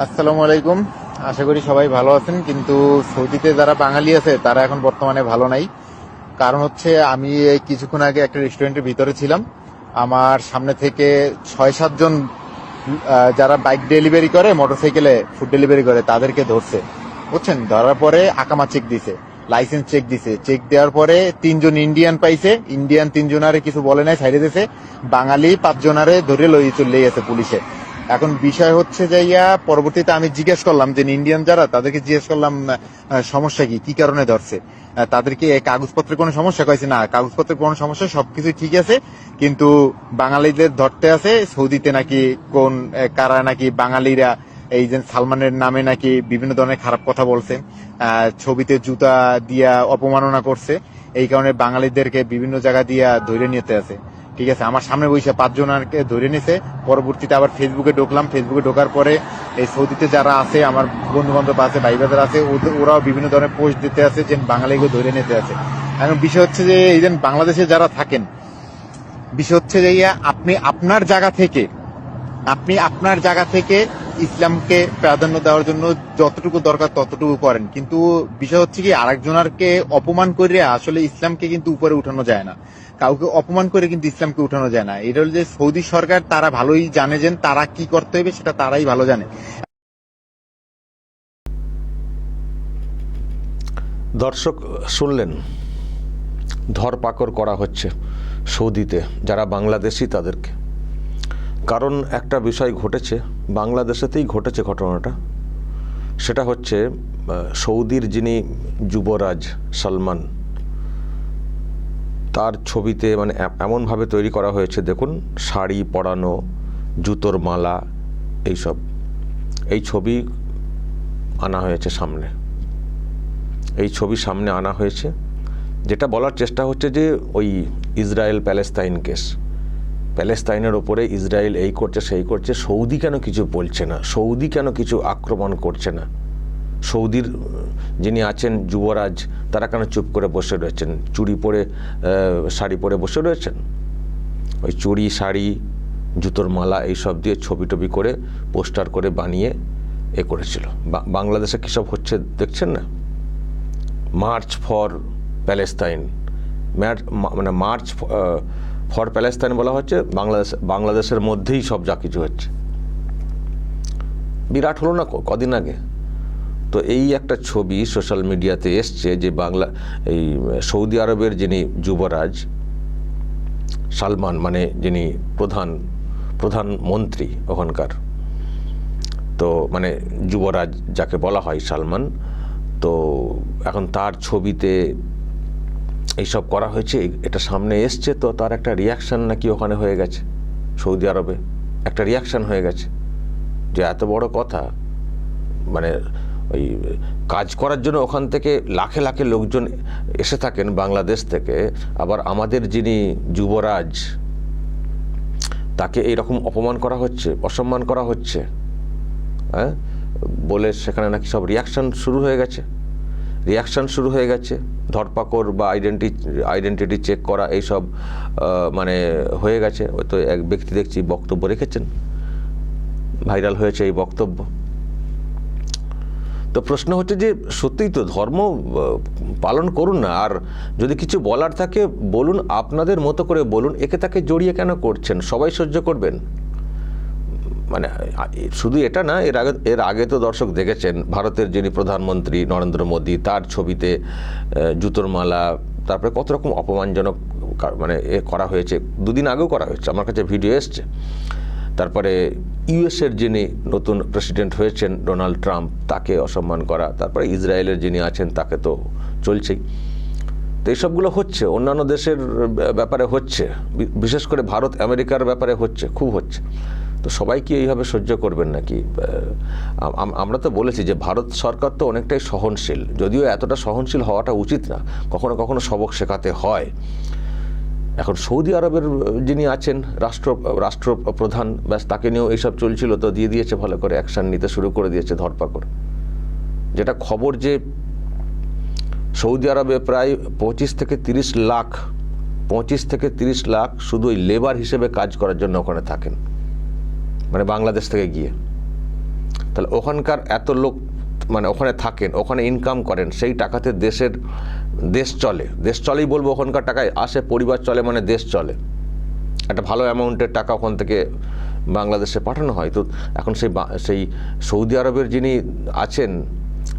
আসসালামু আলাইকুম। আশা করি সবাই ভালো আছেন, কিন্তু সৌদিতে যারা বাঙালি আছে, তারা এখন বর্তমানে ভালো নাই। কারণ হচ্ছে আমি এই কিছুক্ষণ আগে একটা রেস্টুরেন্টের ভিতরে ছিলাম। আমার সামনে থেকে ছয় সাতজন যারা বাইক ডেলিভারি করে, মোটরসাইকেলে ফুড ডেলিভারি করে, তাদেরকে ধরছে। বুঝছেন? ধরার পরে আকামা চেক দিছে লাইসেন্স চেক দিছে। চেক দেওয়ার পরে তিনজন ইন্ডিয়ান পাইছে। ইন্ডিয়ান তিনজনারে কিছু বলে নাই সাইডে দিছে। বাঙালি পাঁচজনারে ধরে লই চলে গেছে পুলিশে। এখন বিষয় হচ্ছে যে ইয়া, পরবর্তীতে আমি জিজ্ঞেস করলাম যে ইন্ডিয়ান যারা, তাদেরকে জিজ্ঞেস করলাম সমস্যা কি? কি কারণে ধরছে? তাদেরকে এই কাগজপত্রের কোনো সমস্যা কয়েছে না, কাগজপত্রের কোনো সমস্যা সবকিছু ঠিক আছে, কিন্তু বাঙালিদের ধরতে আছে, সৌদিতে নাকি কোন কারা নাকি বাঙালিরা এই যে সালমানের নামে নাকি বিভিন্ন ধরনের খারাপ কথা বলছে ছবিতে জুতা দিয়া অপমাননা করছে, এই কারণে বাঙালিদেরকে বিভিন্ন জায়গা দিয়া ধরে নিতে আছে। ঠিক আছে, আমার সামনে বসে পাঁচজনকে ধরে নিছে। পরবর্তীতে আবার ফেসবুকে ঢুকলাম। ফেসবুকে ঢোকার পরে এই সৌদিতে যারা আছে, আমার বন্ধু বান্ধব আছে ভাই বাজার আছে ওরাও বিভিন্ন ধরনের পোস্ট দিতে আছে যে বাঙালিকে ধরে নিতে আছে। এখন বিষয় হচ্ছে যে, এই বাংলাদেশে যারা থাকেন, বিষয় হচ্ছে যে আপনি আপনার জায়গা থেকে, আপনি আপনার জায়গা থেকে ইসলামকে প্রাধান্য দেওয়ার জন্য যতটুকু দরকার ততটুকু করেন। কিন্তু বিষয় হচ্ছে কি, আরেকজনারকে অপমান করে আসলে ইসলামকে কিন্তু উপরে উঠানো যায় না। কাউকে অপমান করে কিন্তু ইসলামকে উঠানো যায় না। এটা হলো যে সৌদি সরকার, তারা ভালোই জানে যে তারা কি করতে হবে, সেটা তারাই ভালো জানে। দর্শক, শুনলেন? ধরপাকড় করা হচ্ছে সৌদিতে, যারা বাংলাদেশি তাদেরকে। কারণ একটা বিষয় ঘটেছে, বাংলাদেশেতেই ঘটেছে ঘটনাটা। সেটা হচ্ছে সৌদির যিনি যুবরাজ সালমান তার ছবিতে মানে এমনভাবে তৈরি করা হয়েছে, দেখুন, শাড়ি, পরানো, জুতোর মালা, এইসব। এই ছবি আনা হয়েছে সামনে। এই ছবি সামনে আনা হয়েছে। যেটা বলার চেষ্টা হচ্ছে যে ওই ইসরায়েল প্যালেস্তাইন কেস। প্যালেস্তাইনের ওপরে ইসরায়েল এই করছে, সেই করছে, সৌদি কেন কিছু বলছে না? সৌদি কেন কিছু আক্রমণ করছে না? সৌদির যিনি আছেন যুবরাজ, তারা কেন চুপ করে বসে রয়েছেন? চুড়ি পরে শাড়ি পরে বসে রয়েছেন? ওই চুড়ি, শাড়ি, জুতোর মালা এইসব দিয়ে ছবি টবি করে, পোস্টার করে বানিয়ে এ করেছিল। বাংলাদেশে কী সব হচ্ছে দেখছেন না? March for Palestine. মানে মার্চ ফর প্যালেস্তাইন বলা হচ্ছে, বাংলাদেশ, বাংলাদেশের মধ্যেই সব যা কিছু হচ্ছে। বিরাট হলো না কদিন আগে? তো এই একটা ছবি সোশ্যাল মিডিয়াতে এসছে যে বাংলা, এই সৌদি আরবের যিনি যুবরাজ, সালমান মানে যিনি প্রধান প্রধানমন্ত্রী ওখানকার, তো মানে যুবরাজ যাকে বলা হয় সালমান, তো এখন তার ছবিতে এইসব করা হয়েছে, এটা সামনে এসছে, তো তার একটা রিয়াকশান নাকি ওখানে হয়ে গেছে, সৌদি আরবে, একটা রিয়াকশান হয়ে গেছে, যে এত বড় কথা মানে ওই, কাজ করার জন্য ওখান থেকে লাখে লাখে লোকজন এসে থাকেন বাংলাদেশ থেকে। আবার আমাদের যিনি যুবরাজ, তাকে এইরকম অপমান করা হচ্ছে, অসম্মান করা হচ্ছে হ্যাঁ? বলে সেখানে নাকি সব রিয়াকশান শুরু হয়ে গেছে। রিয়াকশান শুরু হয়ে গেছে। ধরপাকড় বা আইডেন্টি আইডেন্টিটি চেক করা এইসব মানে হয়ে গেছে। তো এক ব্যক্তি দেখছি বক্তব্য রেখেছেন। ভাইরাল হয়েছে এই বক্তব্য। তো প্রশ্ন হচ্ছে যে সত্যিই তো ধর্ম পালন করুন না। আর যদি কিছু বলার থাকে, বলুন, আপনাদের মতো করে বলুন, একে তাকে জড়িয়ে কেন করছেন? সবাই সহ্য করবেন? মানে শুধু এটা না, এর আগে এর আগে তো দর্শক দেখেছেন, ভারতের যিনি প্রধানমন্ত্রী নরেন্দ্র মোদী, তার ছবিতে জুতোর মালা, তারপরে কত রকম অপমানজনক মানে এ করা হয়েছে, দুদিন আগেও করা হয়েছে, আমার কাছে ভিডিও এসছে। তারপরে ইউএসের যিনি নতুন প্রেসিডেন্ট হয়েছেন ডোনাল্ড ট্রাম্প, তাকে অসম্মান করা, তারপরে ইসরায়েলের যিনি আছেন, তাকে তো চলছেই। তো এইসবগুলো হচ্ছে, অন্যান্য দেশের ব্যা- ব্যাপারে হচ্ছে বিশেষ করে ভারত, আমেরিকার ব্যাপারে হচ্ছে, খুব হচ্ছে। তো সবাই কি এইভাবে সহ্য করবেন নাকি? আম- আম- আমরা তো বলেছি যে ভারত সরকার তো অনেকটাই সহনশীল, যদিও এতটা সহনশীল হওয়াটা উচিত না, কখনো কখনো সবক শেখাতে হয়। এখন সৌদি আরবের যিনি আছেন, রাষ্ট্র রাষ্ট্রপ্রধান ব্যাস তাকে নিয়েও এইসব চলছিল, তো দিয়ে দিয়েছে ভালো করে অ্যাকশন নিতে শুরু করে দিয়েছে ধরপাকড়। যেটা খবর যে সৌদি আরবে প্রায় পঁচিশ থেকে তিরিশ লাখ, পঁচিশ থেকে তিরিশ লাখ শুধু ওই লেবার হিসেবে কাজ করার জন্য ওখানে থাকেন। মানে বাংলাদেশ থেকে গিয়ে। তাহলে ওখানকার এত লোক মানে ওখানে থাকেন, ওখানে ইনকাম করেন, সেই টাকাতে দেশের দেশ চলে, দেশ চলেই বলব ওখানকার টাকায়, আসে, পরিবার চলে মানে দেশ চলে। একটা ভালো অ্যামাউন্টের টাকা ওখান থেকে বাংলাদেশে পাঠানো হয়। তো এখন সেই সেই সৌদি আরবের যিনি আছেন,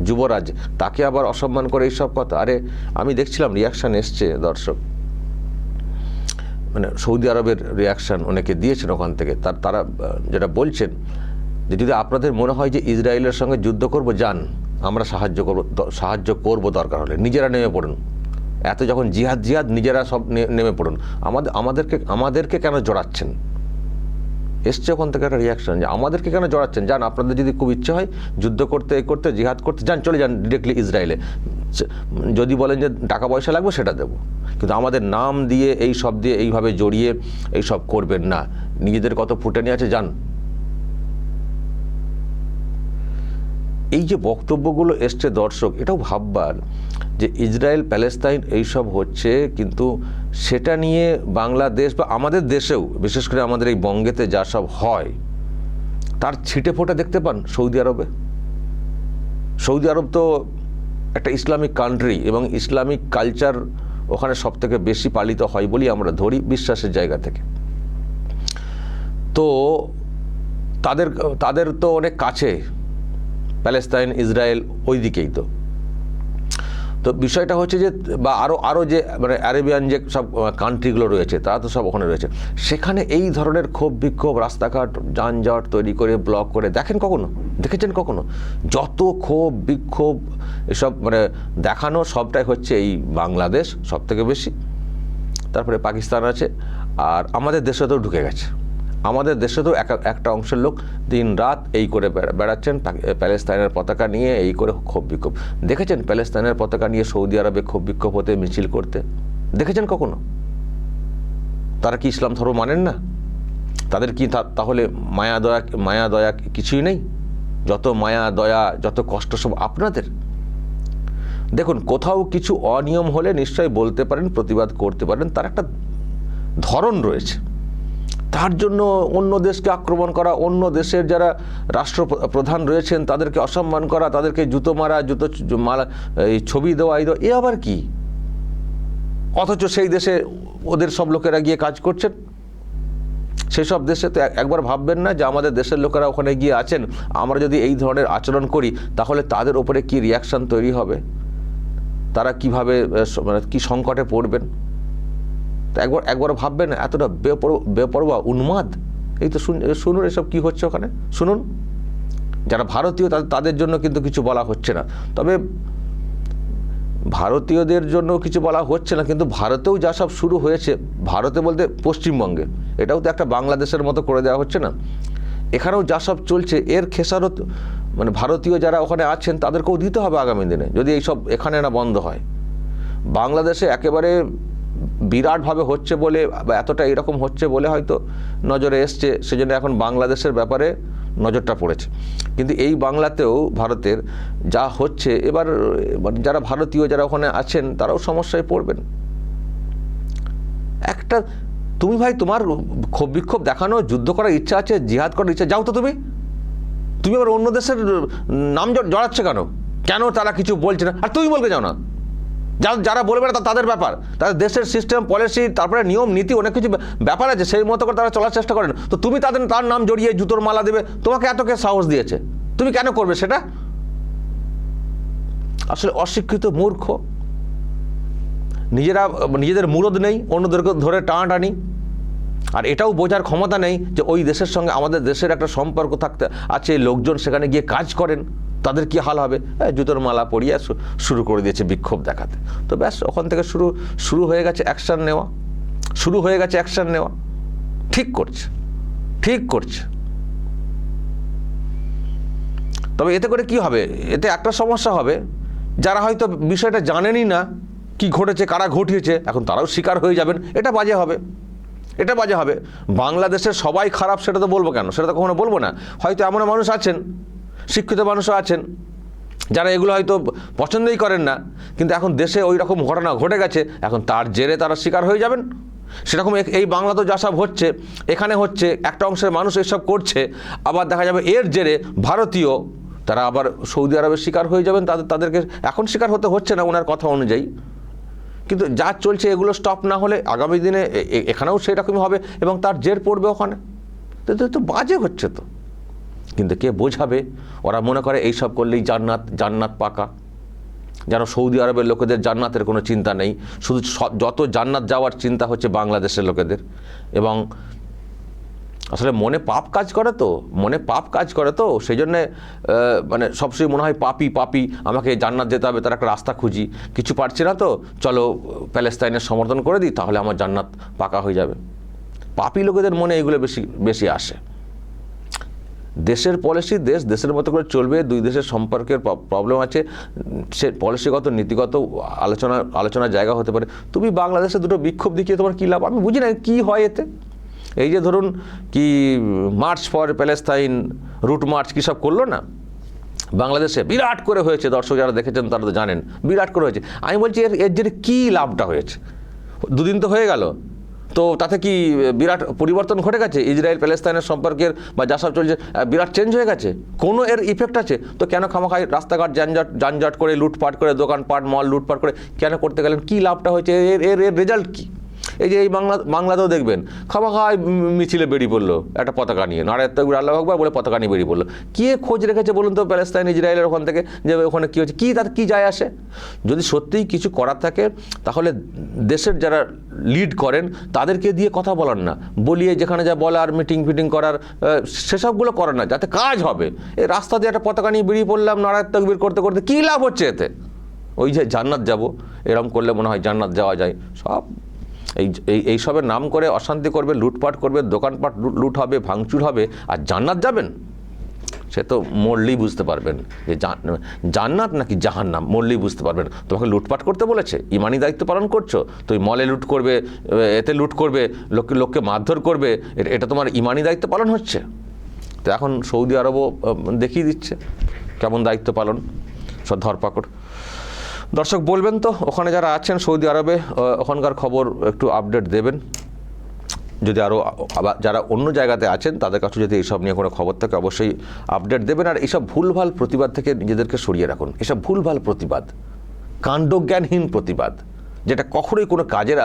যুবরাজ, তাকে আবার অসম্মান করে এইসব কথা। আরে, আমি দেখছিলাম রিয়াকশান এসছে দর্শক। মানে সৌদি আরবের রিয়াকশান অনেকে দিয়েছেন ওখান থেকে। তার, তারা যেটা বলছেন যে, যদি আপনাদের মনে হয় যে ইসরায়েলের সঙ্গে যুদ্ধ করব, যান। আমরা সাহায্য করব সাহায্য করব দরকার হলে। নিজেরা নেমে পড়ুন। এত যখন জিহাদ জিহাদ, নিজেরা সব নেমে পড়ুন। আমাদের, আমাদেরকে আমাদেরকে কেন জড়াচ্ছেন? এসছে ওখান থেকে একটা রিয়াকশন যে আমাদেরকে কেন জড়াচ্ছেন? যান, আপনাদের যদি খুব ইচ্ছে হয়, যুদ্ধ করতে এই করতে, জিহাদ করতে, যান, চলে যান ডিরেক্টলি ইসরায়েলে। যদি বলেন যে টাকা পয়সা লাগবে, সেটা দেবো। কিন্তু আমাদের নাম দিয়ে, এই সব দিয়ে, এইভাবে জড়িয়ে এই সব করবেন না। নিজেদের কত ফুটানি আছে, যান। এই যে বক্তব্যগুলো এসছে দর্শক, এটাও ভাববার যে ইসরায়েল, প্যালেস্তাইন এইসব হচ্ছে কিন্তু সেটা নিয়ে বাংলাদেশ বা আমাদের দেশেও, বিশেষ করে আমাদের এই বঙ্গেতে যা সব হয়, তার ছিটে ফোটা দেখতে পান সৌদি আরবে? সৌদি আরব তো একটা ইসলামিক কান্ট্রি এবং ইসলামিক কালচার ওখানে সব থেকে বেশি পালিত হয় বলি আমরা ধরি বিশ্বাসের জায়গা থেকে। তো তাদের তাদের তো অনেক কাছে প্যালেস্তাইন, ইসরায়েল ওই দিকেই তো। তো বিষয়টা হচ্ছে যে, বা আরও আরও যে মানে অ্যারেবিয়ান যে সব কান্ট্রিগুলো রয়েছে, তারা তো সব ওখানে রয়েছে। সেখানে এই ধরনের ক্ষোভ, বিক্ষোভ, রাস্তাঘাট, যানজট তৈরি করে ব্লক করে, দেখেন কখনো? দেখেছেন কখনো? যত ক্ষোভ, বিক্ষোভ, এসব মানে দেখানো সবটাই হচ্ছে এই বাংলাদেশ সব থেকে বেশি। তারপরে পাকিস্তান আছে, আর আমাদের দেশে তো ঢুকে গেছে। আমাদের দেশে তো এক- একটা অংশের লোক দিন রাত এই করে বেড়া- বেড়াচ্ছেন প্যালেস্তাইনের পতাকা নিয়ে এই করে ক্ষোভ বিক্ষোভ। দেখেছেন প্যালেস্তাইনের পতাকা নিয়ে সৌদি আরবে ক্ষোভ বিক্ষোভ হতে, মিছিল করতে? দেখেছেন কখনো? তারা কি ইসলাম ধর্ম মানেন না? তাদের কি তাহলে মায়া দয়া মায়া দয়া কিছুই নেই? যত মায়া দয়া, যত কষ্ট সব আপনাদের। দেখুন, কোথাও কিছু অনিয়ম হলে নিশ্চয়ই বলতে পারেন, প্রতিবাদ করতে পারেন, তার একটা ধরন রয়েছে। তার জন্য অন্য দেশকে আক্রমণ করা, অন্য দেশের যারা রাষ্ট্র প্রধান রয়েছেন তাদেরকে অসম্মান করা, তাদেরকে জুতো মারা জুতো মারা এই ছবি দেওয়া, এই দেওয়া, এ আবার কি? অথচ সেই দেশে ওদের সব লোকেরা গিয়ে কাজ করছেন। সেসব দেশে তো একবার ভাববেন না যে আমাদের দেশের লোকেরা ওখানে গিয়ে আছেন। আমরা যদি এই ধরনের আচরণ করি, তাহলে তাদের ওপরে কি রিয়াকশন তৈরি হবে? তারা কীভাবে মানে কি সংকটে পড়বেন? তো একবার একবার ভাববেন এতটা বেপর, বেপরোয়া উন্মাদ। এই তো শুন, শুনুন এসব কি হচ্ছে ওখানে? শুনুন। যারা ভারতীয় তাদের তাদের জন্য কিন্তু কিছু বলা হচ্ছে না। তবে ভারতীয়দের জন্য কিছু বলা হচ্ছে না, কিন্তু ভারতেও যা সব শুরু হয়েছে, ভারতে বলতে পশ্চিমবঙ্গে, এটাও তো একটা বাংলাদেশের মতো করে দেওয়া হচ্ছে না। এখানেও যা সব চলছে, এর খেসারত মানে ভারতীয় যারা ওখানে আছেন, তাদেরকেও দিতে হবে আগামী দিনে, যদি এইসব এখানে না বন্ধ হয়। বাংলাদেশে একেবারে বিরাটভাবে হচ্ছে বলে বা এতটা এরকম হচ্ছে বলে হয়তো নজরে এসছে, সেজন্য এখন বাংলাদেশের ব্যাপারে নজরটা পড়েছে। কিন্তু এই বাংলাতেও ভারতের যা হচ্ছে, এবার মানে যারা ভারতীয় যারা ওখানে আছেন, তারাও সমস্যায় পড়বেন। একটা, তুমি ভাই তোমার ক্ষোভ বিক্ষোভ দেখানো, যুদ্ধ করার ইচ্ছা আছে, জিহাদ করার ইচ্ছা, যাও তো তুমি। তুমি আবার অন্য দেশের নাম জড়াচ্ছ কেন? কেন তারা কিছু বলছে না? আর তুমি বলতে যাও না। যারা বলবে না তাদের ব্যাপার। তাদের দেশের সিস্টেম পলিসি তারপরে নিয়ম, নীতি, অনেক কিছু ব্যাপার- ব্যাপার আছে, সেই মতো করে তারা চলার চেষ্টা করেন। তো তুমি তাদের, তার নাম জড়িয়ে জুতোর মালা দেবে, তোমাকে এত কে সাহস দিয়েছে? তুমি কেন করবে সেটা? আসলে অশিক্ষিত মূর্খ। নিজেরা, নিজেদের মূরদ নেই, অন্যদেরকে ধরে টানাটানি। আর এটাও বোঝার ক্ষমতা নেই যে ওই দেশের সঙ্গে আমাদের দেশের একটা সম্পর্ক থাকতে আছে, লোকজন সেখানে গিয়ে কাজ করেন। তাদের কি হাল হবে? জুতোর মালা পরিয়ে শুরু করে দিয়েছে বিক্ষোভ দেখাতে। তো ব্যাস, ওখান থেকে শুরু শুরু হয়ে গেছে অ্যাকশান নেওয়া। শুরু হয়ে গেছে অ্যাকশান নেওয়া। ঠিক করছে। ঠিক করছে। তবে এতে করে কি হবে? এতে একটা সমস্যা হবে। যারা হয়তো বিষয়টা জানেনই না, কি ঘটেছে, কারা ঘটিয়েছে, এখন তারাও শিকার হয়ে যাবেন। এটা বাজে হবে। এটা বাজে হবে। বাংলাদেশের সবাই খারাপ, সেটা তো বলব কেন? সেটা তো কখনো বলব না। হয়তো এমন মানুষ আছেন শিক্ষিত মানুষও আছেন। যারা এগুলো হয়তো পছন্দই করেন না, কিন্তু এখন দেশে ওই রকম ঘটনা ঘটে গেছে, এখন তার জেরে তারা শিকার হয়ে যাবেন। সেরকম এই বাংলা তো যা সব হচ্ছে, এখানে হচ্ছে একটা অংশের মানুষ এসব করছে, আবার দেখা যাবে এর জেরে ভারতীয়, তারা আবার সৌদি আরবের শিকার হয়ে যাবেন, তাদের তাদেরকে এখন শিকার হতে হচ্ছে না ওনার কথা অনুযায়ী। কিন্তু যা চলছে এগুলো স্টপ না হলে আগামী দিনে এখানেও সেরকমই হবে, এবং তার জের পড়বে ওখানে। তো বাজে হচ্ছে তো। কিন্তু কে বোঝাবে? ওরা মনে করে এইসব করলেই জান্নাত জান্নাত পাকা। যেন সৌদি আরবের লোকেদের জান্নাতের কোনো চিন্তা নেই। শুধু যত জান্নাত যাওয়ার চিন্তা হচ্ছে বাংলাদেশের লোকেদের। এবং আসলে মনে পাপ কাজ করে তো, মনে পাপ কাজ করে তো। সেই জন্যে মানে সবসময় মনে হয় পাপি পাপি, আমাকে জান্নাত যেতে হবে, তার একটা রাস্তা খুঁজি। কিছু পারছি না তো, চলো প্যালেস্তাইনের সমর্থন করে দিই, তাহলে আমার জান্নাত পাকা হয়ে যাবে। পাপি লোকেদের মনে এগুলো বেশি বেশি আসে। দেশের পলিসি দেশ দেশের মতো করে চলবে, দুই দেশের সম্পর্কের প্রবলেম আছে, সে পলিসিগত নীতিগত আলোচনা, আলোচনার জায়গা হতে পারে। তুমি বাংলাদেশে দুটো বিক্ষোভ দেখিয়ে তোমার কী লাভ? আমি বুঝি না কী হয় এতে। এই যে ধরুন কি march for Palestine route march কী সব করল না? বাংলাদেশে বিরাট করে হয়েছে, দর্শক যারা দেখেছেন তারা তো জানেন, বিরাট করে হয়েছে। আমি বলছি এর এর জন্য কী লাভটা হয়েছে? দুদিন তো হয়ে গেল। তো তাতে কি বিরাট পরিবর্তন ঘটে গেছে? ইসরায়েল প্যালেস্তাইনের সম্পর্কের বা যা সব চলছে বিরাট চেঞ্জ হয়ে গেছে? কোনো এর ইফেক্ট আছে? তো কেন খামাখাই রাস্তাঘাট যানজট যানজট করে লুটপাট করে, দোকানপাট মল লুটপাট করে, কেন করতে গেলেন? কী লাভটা হয়েছে? এর এর এর রেজাল্ট কী? এই যে এই বাংলা, বাংলাতেও দেখবেন খামাখায় মিছিলে বেরিয়ে পড়ল, একটা পতাকা নিয়ে। নারায়ণ তকবির আল্লাহ আকবর বলে পতাকা নিয়ে বেরিয়ে পড়ল। কে খোঁজ রেখেছে বলুন তো প্যালেস্তাইন, ইসরায়েলের ওখান থেকে, যে ওখানে কী হচ্ছে কী তার কী যায় আসে? যদি সত্যিই কিছু করার থাকে, তাহলে দেশের যারা লিড করেন, তাদেরকে দিয়ে কথা বলার না। বলিয়ে যেখানে যা বলার মিটিং ফিটিং করার সেসবগুলো করার না, যাতে কাজ হবে। এই রাস্তা দিয়ে একটা পতাকা নিয়ে বেরিয়ে পড়লাম, নারায়ণ তকবির করতে করতে, কী লাভ হচ্ছে এতে? ওই যে জান্নাত যাব, এরম করলে মনে হয় জান্নাত যাওয়া যায়। সব এই এই এইসবের নাম করে অশান্তি করবে, লুটপাট করবে, দোকানপাট লুট- হবে, ভাঙচুর হবে, আর জান্নাত যাবেন? সে তো মরলেই বুঝতে পারবেন যে জান- জান্নাত নাকি জাহান্নাম, মরলেই বুঝতে পারবেন। তোমাকে লুটপাট করতে বলেছে, ইমানি দায়িত্ব পালন করছ, তুমি মলে লুট করবে এতে লুট করবে, লোককে লোককে মারধর করবে এটা তোমার ইমানি দায়িত্ব পালন হচ্ছে? তো এখন সৌদি আরবও দেখিয়ে দিচ্ছে, কেমন দায়িত্ব পালন? সব ধরপাকড়। দর্শক, বলবেন তো, ওখানে যারা আছেন সৌদি আরবে ওখানকার খবর একটু আপডেট দেবেন। যদি আরও যারা অন্য জায়গাতে আছেন, তাদের কাছে যদি এইসব নিয়ে কোনো খবর থাকে, অবশ্যই আপডেট দেবেন। আর এইসব ভুলভাল প্রতিবাদ থেকে নিজেদেরকে সরিয়ে রাখুন। এসব ভুলভাল প্রতিবাদ, কাণ্ডজ্ঞানহীন প্রতিবাদ, যেটা কখনোই কোনো কাজের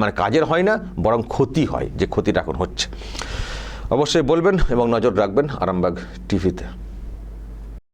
মানে কাজের হয় না, বরং ক্ষতি হয়, যে ক্ষতিটা এখন হচ্ছে। অবশ্যই বলবেন এবং নজর রাখবেন আরামবাগ টিভিতে